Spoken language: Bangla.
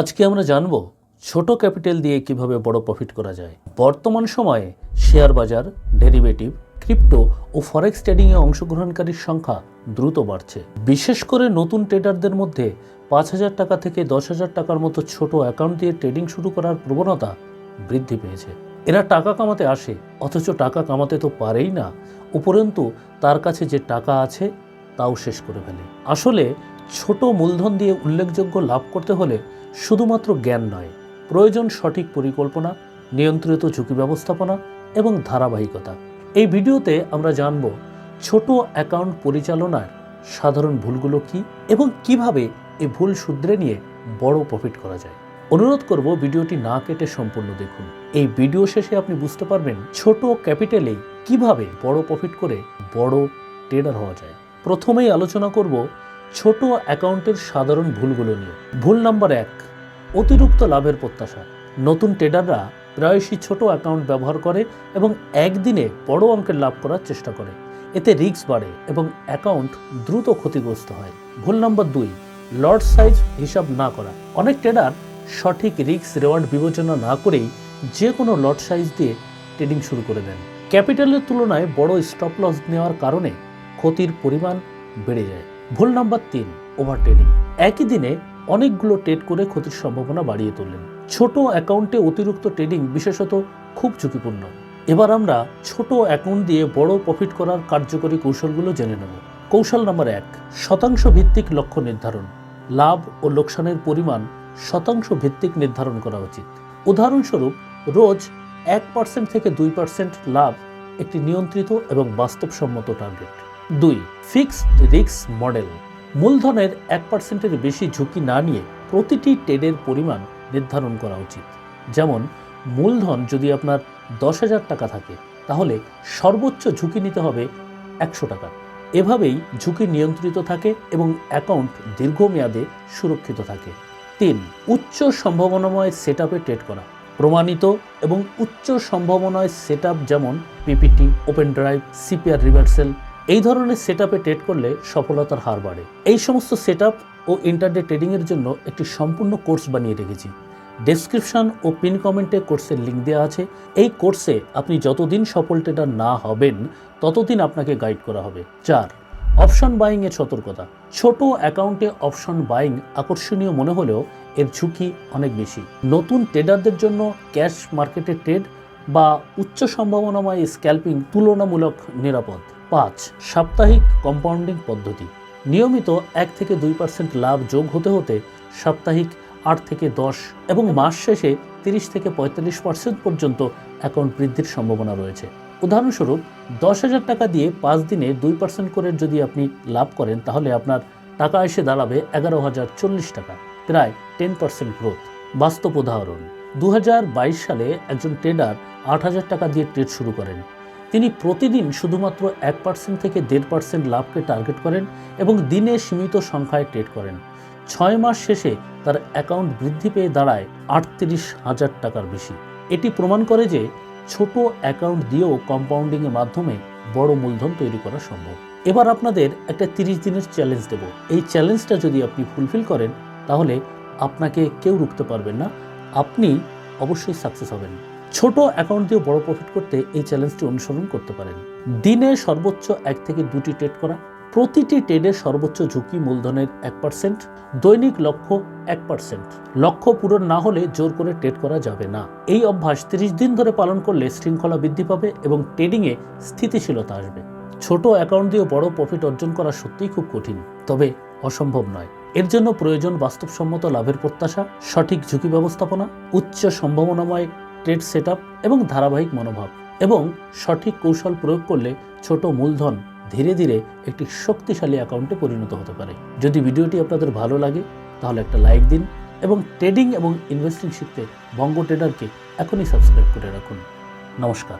আজকে আমরা জানব ছোট ক্যাপিটাল দিয়ে কীভাবে বড় প্রফিট করা যায়। বর্তমান সময়ে শেয়ার বাজার, ডেরিভেটিভ, ক্রিপ্টো ও ফরেক্স ট্রেডিংয়ে অংশগ্রহণকারীর সংখ্যা দ্রুত বাড়ছে। বিশেষ করে নতুন ট্রেডারদের মধ্যে পাঁচ হাজার টাকা থেকে দশ হাজার টাকার মতো ছোট অ্যাকাউন্ট দিয়ে ট্রেডিং শুরু করার প্রবণতা বৃদ্ধি পেয়েছে। এরা টাকা কামাতে আসে, অথচ টাকা কামাতে তো পারেই না, উপরন্তু তার কাছে যে টাকা আছে, তাও শেষ করে ফেলে। আসলে ছোট মূলধন দিয়ে উল্লেখযোগ্য লাভ করতে হলে শুধুমাত্র জ্ঞান নয়, প্রয়োজন সঠিক পরিকল্পনা, নিয়ন্ত্রিত ঝুঁকি ব্যবস্থাপনা এবং ধারাবাহিকতা। এই ভিডিওতে আমরা জানব ছোট অ্যাকাউন্ট পরিচালনার সাধারণ ভুলগুলো কি এবং কীভাবে এই ভুল শুধরে নিয়ে বড় প্রফিট করা যায়। অনুরোধ করব ভিডিওটি না কেটে সম্পূর্ণ দেখুন। এই ভিডিও শেষে আপনি বুঝতে পারবেন ছোট ক্যাপিটালে কীভাবে বড় প্রফিট করে বড় ট্রেডার হওয়া যায়। প্রথমেই আলোচনা করব ছোট অ্যাকাউন্টের সাধারণ ভুলগুলো নিয়ে। ভুল নাম্বার এক, অতিরিক্ত লাভের প্রত্যাশা। নতুন ট্রেডাররা প্রায়শই ছোট অ্যাকাউন্ট ব্যবহার করে এবং একদিনে বড় অঙ্কের লাভ করার চেষ্টা করে। এতে রিস্ক বাড়ে এবং অ্যাকাউন্ট দ্রুত ক্ষতিগ্রস্ত হয়। ভুল নাম্বার দুই লট সাইজ হিসাব না করা। অনেক ট্রেডার সঠিক রিস্ক রেওয়ার্ড বিবেচনা না করেই যে কোনো লট সাইজ দিয়ে ট্রেডিং শুরু করে দেন। ক্যাপিটালের তুলনায় বড় স্টপ লস নেওয়ার কারণে ক্ষতির পরিমাণ বেড়ে যায়। ভুল নাম্বার তিন ওভার ট্রেডিং একই দিনে অনেকগুলো ট্রেড করে ক্ষতির সম্ভাবনা বাড়িয়ে তুললেন। ছোট অ্যাকাউন্টে অতিরিক্ত ট্রেডিং বিশেষত খুব ঝুঁকিপূর্ণ। এবার আমরা ছোট অ্যাকাউন্ট দিয়ে বড় প্রফিট করার কার্যকরী কৌশলগুলো জেনে নেব। কৌশল নাম্বার এক, শতাংশ ভিত্তিক লক্ষ্য নির্ধারণ। লাভ ও লোকসানের পরিমাণ শতাংশ ভিত্তিক নির্ধারণ করা উচিত। উদাহরণস্বরূপ, রোজ এক পার্সেন্ট থেকে দুই পার্সেন্ট লাভ একটি নিয়ন্ত্রিত এবং বাস্তবসম্মত টার্গেট দুই ফিক্সড রিস্ক মডেল মূলধনের এক পার্সেন্টের বেশি ঝুঁকি না নিয়ে প্রতিটি ট্রেডের পরিমাণ নির্ধারণ করা উচিত। যেমন, মূলধন যদি আপনার দশ হাজার টাকা থাকে, তাহলে সর্বোচ্চ ঝুঁকি নিতে হবে একশো টাকা। এভাবেই ঝুঁকি নিয়ন্ত্রিত থাকে এবং অ্যাকাউন্ট দীর্ঘমেয়াদে সুরক্ষিত থাকে। তিন, উচ্চ সম্ভাবনাময় সেট আপে ট্রেড করা। প্রমাণিত এবং উচ্চ সম্ভাবনায় সেট যেমন PPT open drive CPR reversal এই ধরনের সেট আপে ট্রেড করলে সফলতার হার বাড়ে। এই সমস্ত সেট ও ইন্টারডে ট্রেডিংয়ের জন্য একটি সম্পূর্ণ কোর্স বানিয়ে রেখেছি। ডেসক্রিপশন ও পিন কমেন্টে কোর্সের লিঙ্ক দেওয়া আছে। এই কোর্সে আপনি যতদিন সফল ট্রেডার না হবেন, ততদিন আপনাকে গাইড করা হবে। চার অপশন বাইংয়ের সতর্কতা। ছোট অ্যাকাউন্টে অপশন বাইং আকর্ষণীয় মনে হলেও এর ঝুঁকি অনেক বেশি। নতুন ট্রেডারদের জন্য ক্যাশ মার্কেটে ট্রেড বা উচ্চ সম্ভাবনাময় স্ক্যাল্পিং তুলনামূলক নিরাপদ। পাঁচ সাপ্তাহিক কম্পাউন্ডিং পদ্ধতি। নিয়মিত এক থেকে দুই পার্সেন্ট লাভ যোগ হতে হতে সাপ্তাহিক আট থেকে দশ এবং মাস শেষে তিরিশ থেকে পঁয়তাল্লিশ পার্সেন্ট পর্যন্ত অ্যাকাউন্ট বৃদ্ধির সম্ভাবনা রয়েছে। উদাহরণস্বরূপ, দশ হাজার টাকা দিয়ে পাঁচ দিনে দুই পার্সেন্ট করে যদি আপনি লাভ করেন, তাহলে আপনার টাকা এসে দাঁড়াবে এগারো হাজার চল্লিশ টাকা, প্রায় টেন পার্সেন্ট গ্রোথ বাস্তব উদাহরণ দু হাজার বাইশ সালে একজন ট্রেডার আট হাজার টাকা দিয়ে ট্রেড শুরু করেন। তিনি প্রতিদিন শুধুমাত্র এক পার্সেন্ট থেকে দেড় পার্সেন্ট লাভকে টার্গেট করেন এবং দিনে সীমিত সংখ্যায় ট্রেড করেন। ছয় মাস শেষে তার অ্যাকাউন্ট বৃদ্ধি পেয়ে দাঁড়ায় আটত্রিশ হাজার টাকার বেশি। এটি প্রমাণ করে যে ছোট অ্যাকাউন্ট দিয়েও কম্পাউন্ডিংয়ের মাধ্যমে বড় মূলধন তৈরি করা সম্ভব। এবার আপনাদের একটা তিরিশ দিনের চ্যালেঞ্জ দেব। এই চ্যালেঞ্জটা যদি আপনি ফুলফিল করেন, তাহলে আপনাকে কেউ রুখতে পারবেন না। আপনি অবশ্যই সাকসেস হবেন। ছোট অ্যাকাউন্ট দিয়ে বড় প্রফিট করতে এই চ্যালেঞ্জটি অনুসরণ করতে পারেন। দিনে সর্বোচ্চ এক থেকে দুটি ট্রেড করা, প্রতিটি ট্রেডের সর্বোচ্চ ঝুঁকি মূলধনের এক পার্সেন্ট দৈনিক লক্ষ্য এক পার্সেন্ট লক্ষ্য পূরণ না হলে জোর করে ট্রেড করা যাবে না। এই অভ্যাস তিরিশ দিন ধরে পালন করলে শৃঙ্খলা বৃদ্ধি পাবে এবং ট্রেডিংয়ে স্থিতিশীলতা আসবে। ছোট অ্যাকাউন্ট দিয়ে বড় প্রফিট অর্জন করা সত্যিই খুব কঠিন, তবে অসম্ভব নয়। এর জন্য প্রয়োজন বাস্তবসম্মত লাভের প্রত্যাশা, সঠিক ঝুঁকি ব্যবস্থাপনা, উচ্চ সম্ভাবনাময় ট্রেড সেট এবং ধারাবাহিক মনোভাব এবং সঠিক কৌশল প্রয়োগ করলে ছোট মূলধন ধীরে ধীরে একটি শক্তিশালী অ্যাকাউন্টে পরিণত হতে পারে। যদি ভিডিওটি আপনাদের ভালো লাগে, তাহলে একটা লাইক দিন এবং ট্রেডিং এবং ইনভেস্টিং শিখতে বঙ্গ ট্রেডারকে এখনই সাবস্ক্রাইব করে রাখুন। নমস্কার।